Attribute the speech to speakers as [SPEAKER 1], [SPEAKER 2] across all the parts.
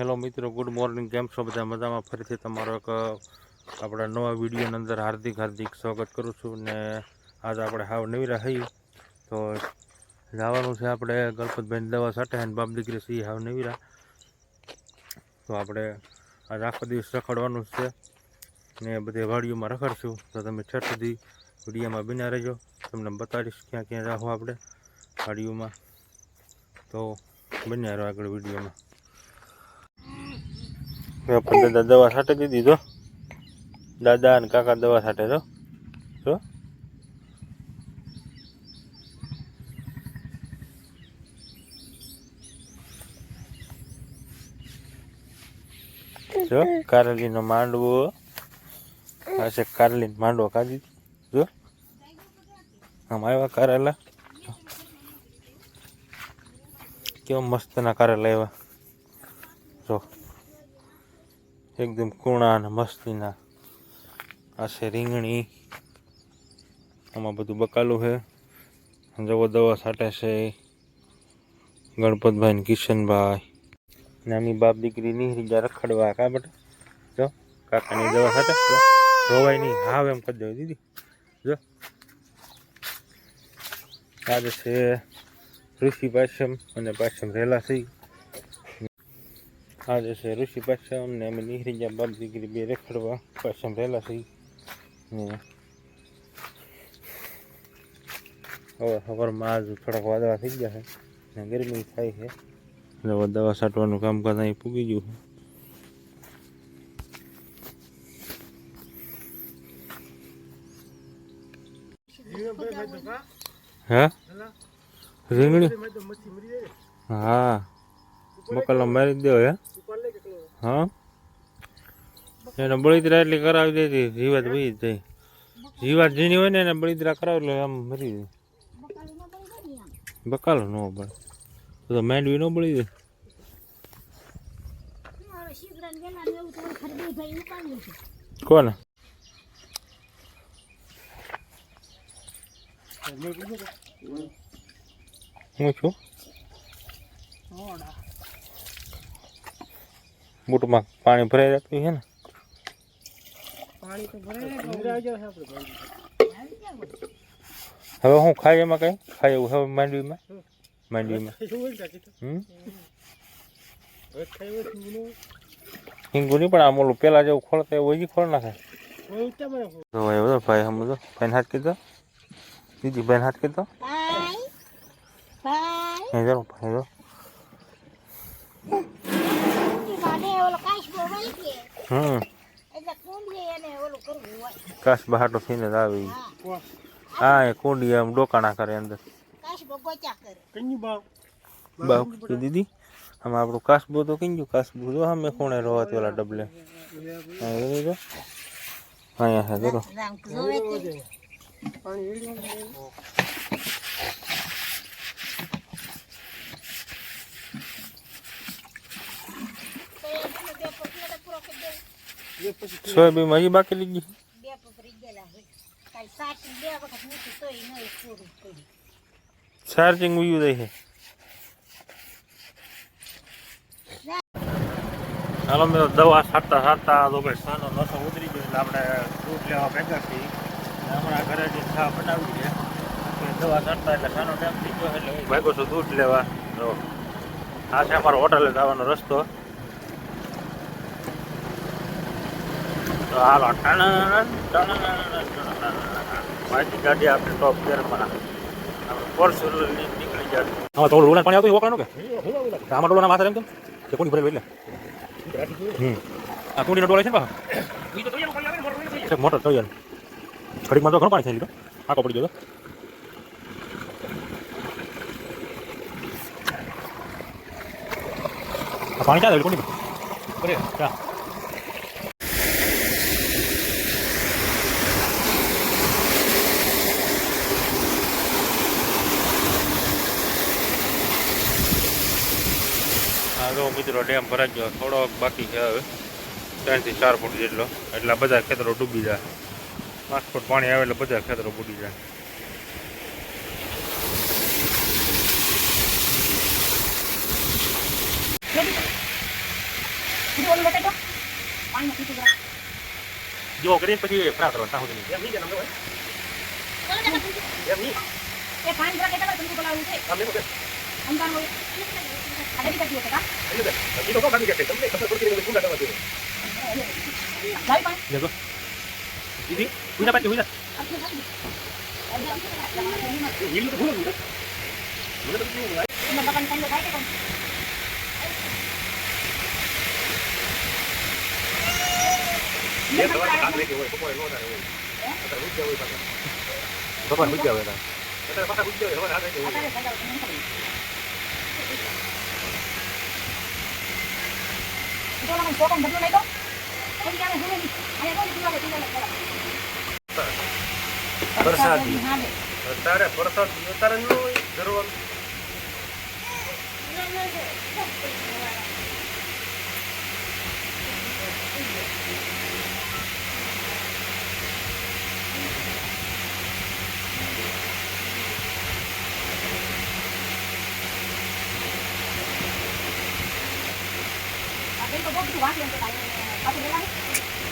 [SPEAKER 1] Hello મિત્રો good morning કેમ છો બધા? મજામાં? ફરીથી તમારો એક આપણા નવા વિડીયોની અંદર હાર્દિક હાર્દિક સ્વાગત કરું છું ને આજે આપણે હાવ નવીરા રહી તો જવાનું છે આપણે ગણપતભાઈની દવા સાટે અને બાપ દીકરી સી હાવ નવીરા તો આપણે આજ આખો દિવસ રખડવાનું છે ને બધે વાડીઓમાં રખડશું. તો તમે છઠ સુધી વિડીયોમાં બિના રહેજો. તમને બતાડીશ ક્યાં ક્યાં જાઓ આપણે વાડીઓમાં. તો બન્યા રહો આગળ વિડીયોમાં. દાદા દવા છાંટી દીધી. જો દાદા અને કાકા દવા છાંટે જો જો જો, કારેલીનો માંડવો. આ છે માંડવો કાઢી જો. આમ આવ્યા કારેલા. કેવા મસ્તના કારેલા આવ્યા જો. એકદમ કુણા અને મસ્તીના. આ છે રીંગણી. આમાં બધું બકાલું છે. જવો દવા છાંટે છે ગણપતભાઈ ને કિશનભાઈ. નાની બાપ દીકરી નીહરી ગયા રખડવા. કા બેટા? જો, કાકાની દવા સાટે. રોવાય નહીં હાવ એમ કરી દેવું દીદી. જો. આજે છે ઋષિ પાછમ અને પાછમ રેલા થઈ આજે છે ઋષિ પાછા અમને અમે નીકળી ગયા બાપ દીકરી બે રખડવા પાછા રહેલા છે ને હવે સવારમાં આજ થોડાક વાદળા થઈ ગયા છે ને ગરમી થાય છે એટલે હવે દવા છાંટવાનું કામકાજ અહીં પૂગી ગયું છે હા રીંગણી હા બકલો મારી દો હે હા? એને બળીતરા એટલી કરાવી દેતી, જીવાત ભાઈ જ જીવાત જીની હોય ને એને બળીતરા કરાવી એટલે આમ મરી જાય. બકાલો ન બળે. તો માંડવી ન બળી જાય. કોને? હું છું? બૂટમાં પાણી ભરાઈ જતું છે ને. હવે હું ખાય એમાં કઈ? ખાઈ એવું હવે માંડવીમાં? માંડવીમાં. હિંગુની. હિંગુ નહીં પણ આમ ઓલું પેલા જેવું ખોલતા એવું હજી ખોળ નાખે. ભાઈ બધો ભાઈ હમ બધો ભાઈને હાથ કીધો. દીદી ભાઈ હાથ કીધો.
[SPEAKER 2] Bye. Bye.
[SPEAKER 1] ભાઈ જો
[SPEAKER 2] કુંડી કાઢે ઓલો કાચબો વળી કે
[SPEAKER 1] હમ કાશ બહાટો થઈને જ આવી.
[SPEAKER 2] હા
[SPEAKER 1] હા, એ કુંડી આમ ડોકાણા કરે અંદર. બાપ દીદી, આમ આપણું કાસબો તો કઈ ગયું? કાસબો જો અમે ખૂણે રોવાતી ઓલા ડબલે. હા, એ જો અહીંયા છે જો
[SPEAKER 2] રામ જોવે તે
[SPEAKER 1] સોયાબીન હજી બાકી રહી ગઈ?
[SPEAKER 2] બે પકડી ગયેલા કાલ સાત બે વખત મૂકી તોય નહીં પૂરું કર્યું.
[SPEAKER 1] ચાર્જિંગ ઉયું જાય છે. હાલો મેં દવા સારતા સારતા તો ભાઈ સાનો નસો ઉતરી ગયો એટલે આપણે દૂધ લેવા ભેગા છીએ. હમણાં ઘરે જઈને ચા બનાવી છે દવા છાંટતા એટલે સાનો ટાઈમ થઈ ગયો એટલે હું ભાગો છું દૂધ લેવા. તો આ છે અમારો હોટલે જવાનો રસ્તો. તો હાલો. માહિતી ગાડી આપણે ટોપ ગેરમાં ફોર્ચ્યુનર નીકળી જાય. આમાં થોડું રોલાનું પાણી આવતું વકરાનું કે? આમાં ડોલાના માથા એમ કેમ? કે કોની ભરેલું એટલે. હમ. આ કુંડીનો ડોલા છે ને મોટર તળિયાનું ઘડીકમાં તો ઘણું પાણી થઈ લીધું આખો પડી ગયો તો. પાણી ક્યાં આવ્યું કુંડીમાં મિત્રો ડેમ ભરાઈ ગયો. થોડોક બાકી છે હવે. ત્રણથી ચાર ફૂટ જેટલો. એટલે બધા ખેતરો ડૂબી જાય. પાંચ ફૂટ પાણી આવે એટલે બધા ખેતરો બુડી જાય. જો કરી પછી ફરા કરવાનું ત્યાં સુધી એમ નહીં. એમ નહીં?
[SPEAKER 2] એ પાણી જરા કેટલા તમને બોલાવું છે.
[SPEAKER 1] આમ નહીં
[SPEAKER 2] અંધારું હોય. આ ડબી કાઢી હશે, કા?
[SPEAKER 1] એ તો કાઢી કે તમને ખબર પડતી નથી શું કાઢવા દે
[SPEAKER 2] લાવી પાણી.
[SPEAKER 1] લેજો દીદી ઉઈના પાછી ઉઈના
[SPEAKER 2] આટલું નાખી દે. એમાં
[SPEAKER 1] ઈલું તો ભૂલો મને મને તો શું લાગે
[SPEAKER 2] બકાની પાણી તો થાય કે કોણ?
[SPEAKER 1] વરસાદી. અત્યારે વરસાદ અત્યારે ન જરૂર
[SPEAKER 2] તો બહુ બધું વાંચી એમ તો કાંઈ પાછું લેવાનું?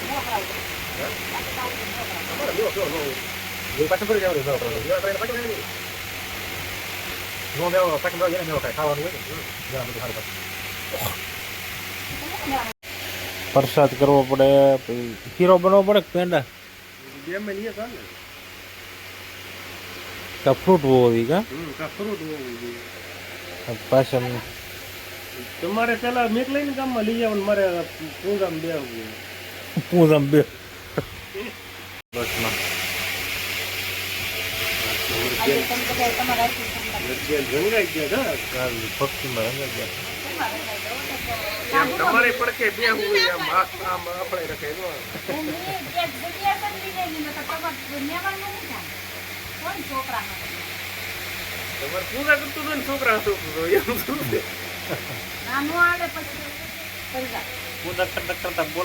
[SPEAKER 2] મોં કરાવું. પાછું ખાવું તો મોં કરાવું.
[SPEAKER 1] અમારે નો નો નો એ પાછું ફરી જવાનું નો પ્રોબ્લેમ એ આપણે પાછું નહીં નો મેવો પાછું મેવો એને મેવો કાંઈ ખાવાનું હોય ને જરા બધું સારું પાછું પ્રસાદ કરવો પડે ખીરો બનાવવો પડે કે પેંડા
[SPEAKER 3] બે માં નહીં ચાલે
[SPEAKER 1] કા ફ્રૂટ હોવી કા
[SPEAKER 3] હમ કા ફ્રૂટ હોવું જોઈએ
[SPEAKER 1] પાછળ
[SPEAKER 3] તમારે પેલા મેક લઈને ગામમાં લઈ આવવાનું મારે પ્રોગ્રામ બે
[SPEAKER 1] પૂજમ બે. બસમાં.
[SPEAKER 2] તમારા તો તો.
[SPEAKER 3] પડકે બે આપણે રખાય નો
[SPEAKER 2] હું
[SPEAKER 3] ડક્ટર હતું ને છોકરું તો શું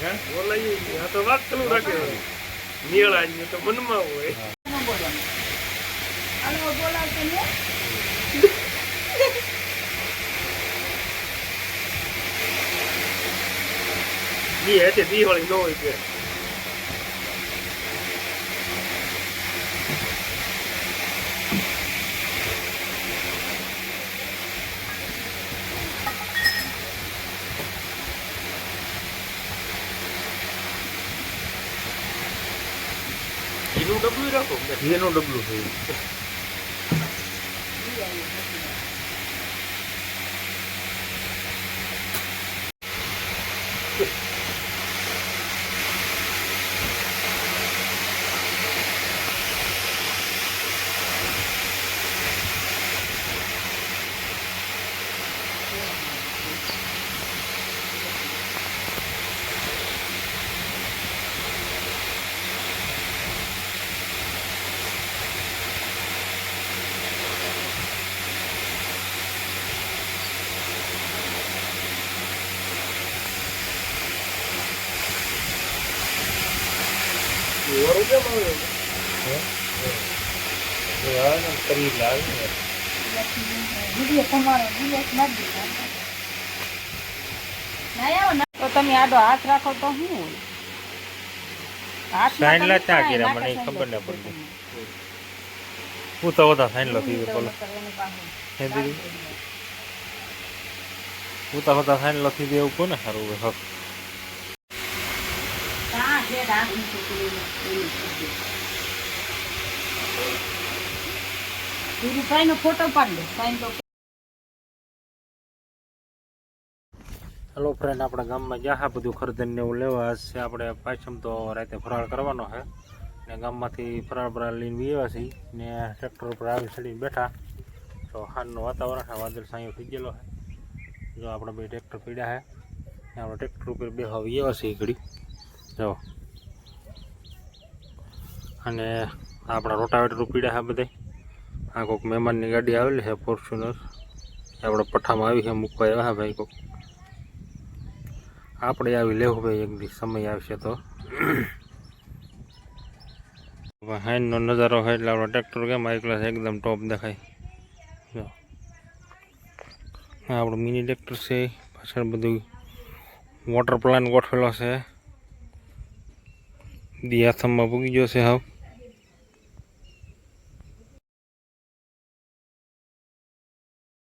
[SPEAKER 3] છે
[SPEAKER 2] બોલાઈ નો
[SPEAKER 3] આ તો વાત ચાલુ રાખે નિયળા તો મનમાં હોય.
[SPEAKER 2] ન. હલવો બોલાવતો ને?
[SPEAKER 3] દી હશે દિવાળી ન હોય કે. એનું ડબલું
[SPEAKER 1] થયું
[SPEAKER 3] વરું કેમ આવે
[SPEAKER 1] કરી લાવ
[SPEAKER 2] વીડિયો તમારો વીડિયો નાખી દીધો. ના આવો ને તો તમે આડો હાથ રાખો તો શું હોય?
[SPEAKER 1] ત્યાં કર્યા, મને ખબર ન
[SPEAKER 2] પડતી.
[SPEAKER 1] હું તો બધા સાઈન લખી દે બોલો. હે હું તો બધા સાઈન લખી દેવું કોને સારું હક?
[SPEAKER 2] કાં છે ધીરુભાઈનો ફોટો પાડી સાઈન તો
[SPEAKER 1] હેલો ફ્રેન્ડ આપણા ગામમાં જ્યાં બધું ખરીદન ને એવું લેવા છે. આપણે પાછમ તો રાતે ફરાળ કરવાનો છે. ને ગામમાંથી ફરાળ ફરાળ લઈને આવ્યા છીએ. ને ટ્રેક્ટર ઉપર આવી ચડીને બેઠા. તો હાલનું વાતાવરણ છે. વાદળ સાંયો થઈ ગયેલો છે. જો આપણે બે ટ્રેક્ટર પીડ્યા છે. ને આપણે ટ્રેક્ટર ઉપર બે હવે એવા છીએ ઘડી. જો. અને આપણા રોટાવેટર પીડ્યા છે બધા આ કોઈક મહેમાનની ગાડી આવેલી છે ફોર્ચ્યુનર આપણે પઠામાં આવી છે, મૂકવા આવ્યા હા ભાઈ કોઈક. આપણે આવી લેવું ભાઈ, એક દી સમય આવશે તો. હાઈનનો નજારો હોય એટલે આપણો ટ્રેક્ટર કેમ ક્લાસ એકદમ ટોપ દેખાય. જો. આપણું મિની ટ્રેક્ટર છે, પાછળ બધું વોટર પ્લાન્ટ ગોઠવેલો છે. દિયાથમમાં પૂગી ગયો છે હાવ.